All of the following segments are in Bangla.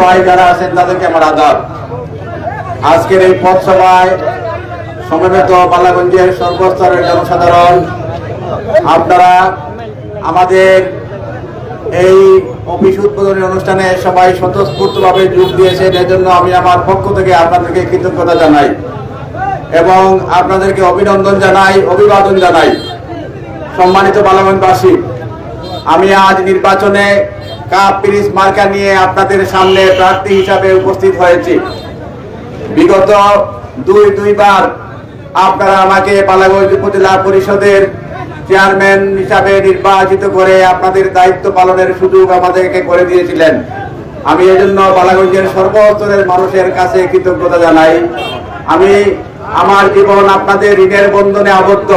ভাই যারা আছেন তাদেরকে আমার আদাব আজকের এই পথ সভায় সমবেত বালাগঞ্জের সর্বস্তরের জনসাধারণ, আপনারা আমাদের এই অফিস উদ্বোধনী অনুষ্ঠানে সবাই স্বতঃস্ফূর্তভাবে যোগ দিয়েছেন, এজন্য আমি আমার পক্ষ থেকে আপনাদেরকে কৃতজ্ঞতা জানাই এবং আপনাদেরকে অভিনন্দন জানাই, অভিবাদন জানাই। সম্মানিত বালাগঞ্জবাসী, আমি আজ নির্বাচনে কাপ মার্কা নিয়ে আপনাদের সামনে প্রার্থী হিসাবে উপস্থিত হয়েছি। বিগত দুই, দুইবার আপনারা আমাকে পালাগঞ্জ উপজেলা পরিষদের চেয়ারম্যান হিসাবে নির্বাচিত করে আপনাদের দায়িত্ব পালনের সুযোগ আমাদেরকে করে দিয়েছিলেন। আমি এজন্য বালাগঞ্জের সর্বস্তরের মানুষের কাছে কৃতজ্ঞতা জানাই। আমি আমার জীবন আপনাদের ঋণের বন্ধনে আবদ্ধ।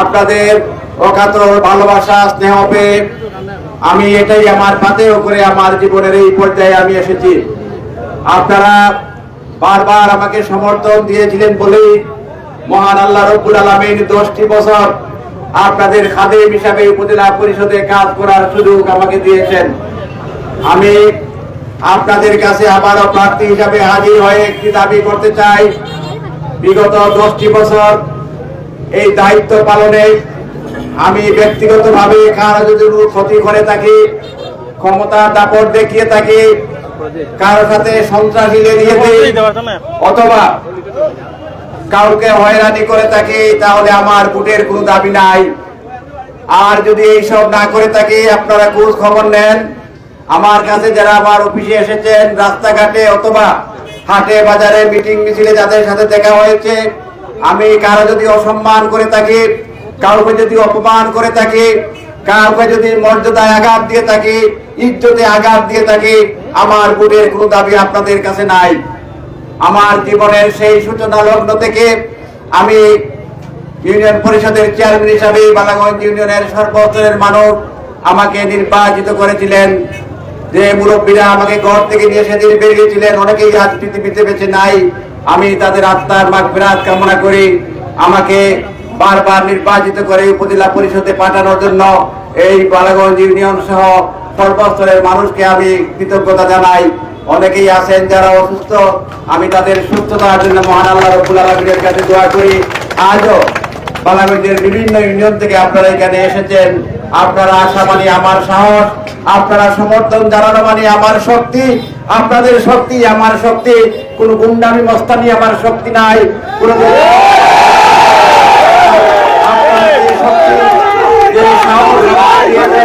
আপনাদের অকাতর ভালোবাসা, স্নেহ পেয়ে আমি এটাই আমার পাতেও করে আমার জীবনের এই পর্যায়ে আমি এসেছি। আপনারা বারবার আমাকে সমর্থন দিয়েছিলেন বলেই মহান আল্লাহ রব্বুল আলমিন দশটি বছর আপনাদের খাদেম হিসাবে উপজেলা পরিষদে কাজ করার সুযোগ আমাকে দিয়েছেন। আমি আপনাদের কাছে আবারও প্রার্থী হিসাবে হাজির হয়ে একটি দাবি করতে চাই। বিগত দশটি বছর এই দায়িত্ব পালনে আমি ব্যক্তিগতভাবে কারও যদি ক্ষতি করে থাকি, ক্ষমতা দাপট দেখিয়ে থাকি, কারোর সাথে সন্ত্রাসী দিই অথবা কাউকে হয়রানি করে থাকি, তাহলে আমার ভোটের কোনো দাবি নাই। আর যদি এইসব না করে থাকি, আপনারা খোঁজ খবর নেন। আমার কাছে যারা আমার অফিসে এসেছেন, রাস্তাঘাটে অথবা হাটে বাজারে মিটিং মিছিলে যাদের সাথে দেখা হয়েছে, আমি কারও যদি অসম্মান করে থাকি কাউকে যদি অপমান করে থাকে, কাউকে যদি মর্যাদায় আঘাত দিয়ে থাকে, ইজ্জতে আঘাত দিয়ে থাকে, আমার ভোটের কোনো দাবি আপনাদের কাছে নাই। আমার জীবনের সেই সূচনা লগ্ন থেকে আমি ইউনিয়ন পরিষদের চেয়ারম্যান হিসাবে বালাগঞ্জ ইউনিয়নের সর্বস্তরের মানুষ আমাকে নির্বাচিত করেছিলেন। যে মুরব্বীরা আমাকে ঘর থেকে নিয়ে সেদিন বেরিয়েছিলেন অনেকেই আজ পৃথিবীতে বেঁচে নাই। আমি তাদের আত্মার মাগফিরাত কামনা করি। আমাকে বারবার নির্বাচিত করে উপজেলা পরিষদে পাঠানোর জন্য এই বালাগঞ্জ ইউনিয়ন সহ সর্বস্তরের মানুষকে আমি কৃতজ্ঞতা জানাই। অনেকেই আছেন যারা অসুস্থ, আমি তাদের সুস্থতার জন্য মহান আল্লাহ রব্বুল আলমীর কাছে দোয়া করি। আজও বালাগঞ্জের বিভিন্ন ইউনিয়ন থেকে আপনারা এখানে এসেছেন। আপনারা আশা মানে আমার সাহস, আপনারা সমর্থন জানানো মানে আমার শক্তি, আপনাদের শক্তি আমার শক্তি। কোন গুন্ডামি, মস্তানি আমার শক্তি নাই। কোনো Yeah.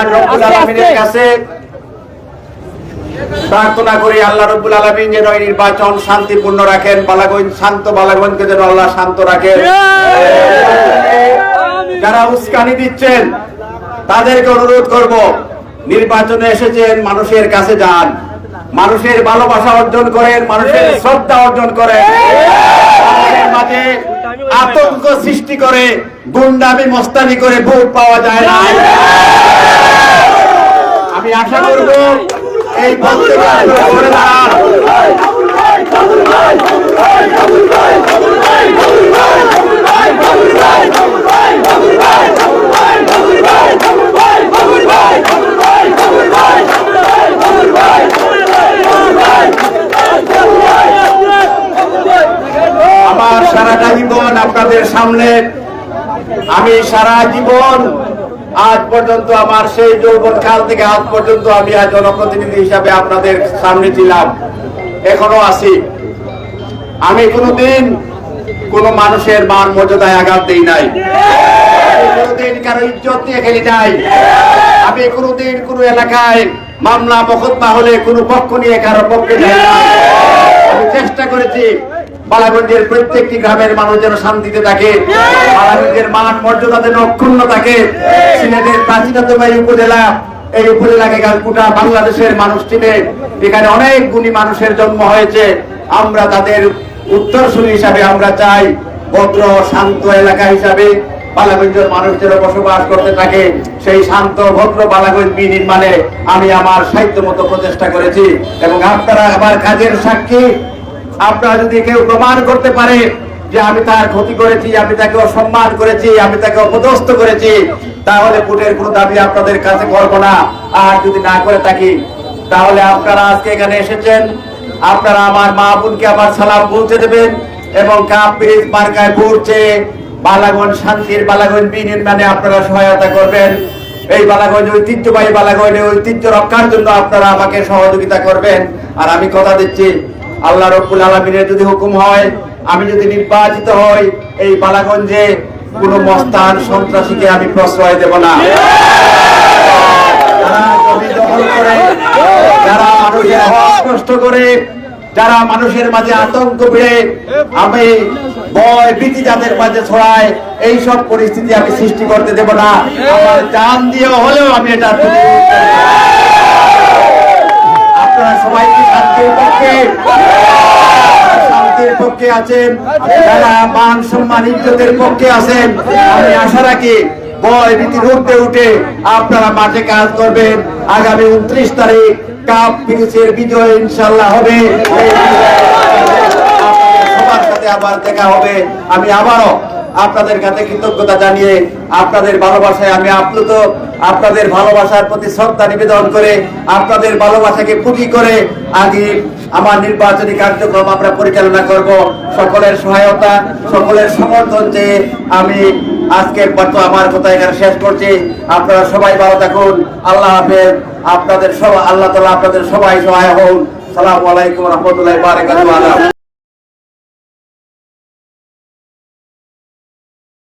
মহান রব্বুল আলমিনের কাছে প্রার্থনা করি আল্লাহ রব্বুল আলমিন যেন এই নির্বাচন শান্তিপূর্ণ রাখেন বালাগঞ্জ শান্ত বালাগঞ্জকে যেন আল্লাহ শান্ত রাখেন। যারা উস্কানি দিচ্ছেন তাদেরকে অনুরোধ করব নির্বাচনে এসেছেন মানুষের কাছে যান। মানুষের ভালোবাসা অর্জন করেন মানুষের শ্রদ্ধা অর্জন করেন। মাঝে আতঙ্ক সৃষ্টি করে গুন্ডামি মস্তানি করে ভোট পাওয়া যায় না। আমি আশা করব এই আমার সারাটা জীবন আপনাদের সামনে আমি সারা জীবন আজ পর্যন্ত আমার সেই যৌবন কাল থেকে আজ পর্যন্ত আমি জনপ্রতিনিধি হিসাবে আপনাদের সামনে ছিলাম, এখনও আছি। আমি কোনোদিন কোন মানুষের মান মর্যাদায় আঘাত দিই নাই। কোনোদিন কারও ইজ্জত নিয়ে খেলি নাই। আমি কোনোদিন কোন এলাকায় মামলা, মোকদ্দমা হলে কোনো পক্ষ নিয়ে কারও পক্ষে আমি চেষ্টা করেছি বালাগঞ্জের প্রত্যেকটি গ্রামের মানুষ যেন শান্তিতে থাকে। বালাগঞ্জের মান মর্যাদা যেন অক্ষুণ্ণ থাকে। সিলেটের প্রাচীনতম এই উপজেলা এই উপজেলাকে গোটা বাংলাদেশের মানুষ চিনে। এখানে অনেক গুণী মানুষের জন্ম হয়েছে। আমরা তাদের উত্তরসূরি হিসাবে আমরা চাই। ভদ্র শান্ত এলাকা হিসাবে বালাগঞ্জের মানুষদেরও বসবাস করতে থাকে। সেই শান্ত ভদ্র বালাগঞ্জ বিনির্মাণে আমি আমার সাহিত্য মতো প্রচেষ্টা করেছি। এবং আপনারা আমার কাজের সাক্ষী আপনারা যদি কেউ প্রমাণ করতে পারে যে আমি তার ক্ষতি করেছি, আমি তাকে অসম্মান করেছি, আমি তাকে অপদস্থ করেছি, তাহলে ভোটের কোনো দাবি আপনাদের কাছে করব না। আর যদি না করে থাকি, তাহলে আপনারা আজকে এখানে এসেছেন। আপনারা আমার মা বোনকে আমার সালাম পৌঁছে দেবেন এবং কাপ ব্রিজ মার্কায় পৌঁছে বালাগঞ্জ শান্তির বালাগঞ্জ বিনির্মাণে আপনারা সহায়তা করবেন। এই বালাগঞ্জ ঐতিহ্যবাহী বালাগঞ্জের ঐতিহ্য রক্ষার জন্য আপনারা আমাকে সহযোগিতা করবেন। আর আমি কথা দিচ্ছি আল্লাহ রব্বুল আলমিনের যদি হুকুম হয়, আমি যদি নির্বাচিত হই, এই বালাগঞ্জে কোনো মস্তান সন্ত্রাসীকে আমি প্রশ্রয় দেব না যারা মানুষের করে মানুষের মাঝে আতঙ্ক বেড়ে আমি ভয় ভীতি যাদের মাঝে ছড়ায় এই সব পরিস্থিতি আমি সৃষ্টি করতে দেব না আমার জান দিয়ে হলেও আমি এটা। আপনারা সবাই শান্তির পক্ষে? শান্তির পক্ষে আছেন। যারা মান, সম্মান, ইজ্জতের পক্ষে আছেন, আমি আশা রাখি ভয় ভীতির উঠতে উঠে আপনারা মাঠে কাজ করবেন। আগামী উনত্রিশ তারিখ কাপ ফিনিশের বিজয় ইনশাল্লাহ হবে। আবার দেখা হবে। আমি আবারও আপনাদের কাছে কৃতজ্ঞতা জানিয়ে আপনাদের ভালোবাসায় আমি আপ্লুত। আপনাদের ভালোবাসার প্রতি শ্রদ্ধা নিবেদন করে আপনাদের ভালোবাসাকে পুঁজি করে আগে আমার নির্বাচনী কার্যক্রম আমরা পরিচালনা করব। সকলের সহায়তা, সকলের সমর্থন চেয়ে আমি আজকের পর্ব আমার কথা এখানে শেষ করছি। আপনারা সবাই ভালো থাকুন। আল্লাহ হাফেজ। আপনাদের সবাই আল্লাহ তালা আপনাদের সবাই সহায় হন সালামু আলাইকুম রহমতুল্লাহ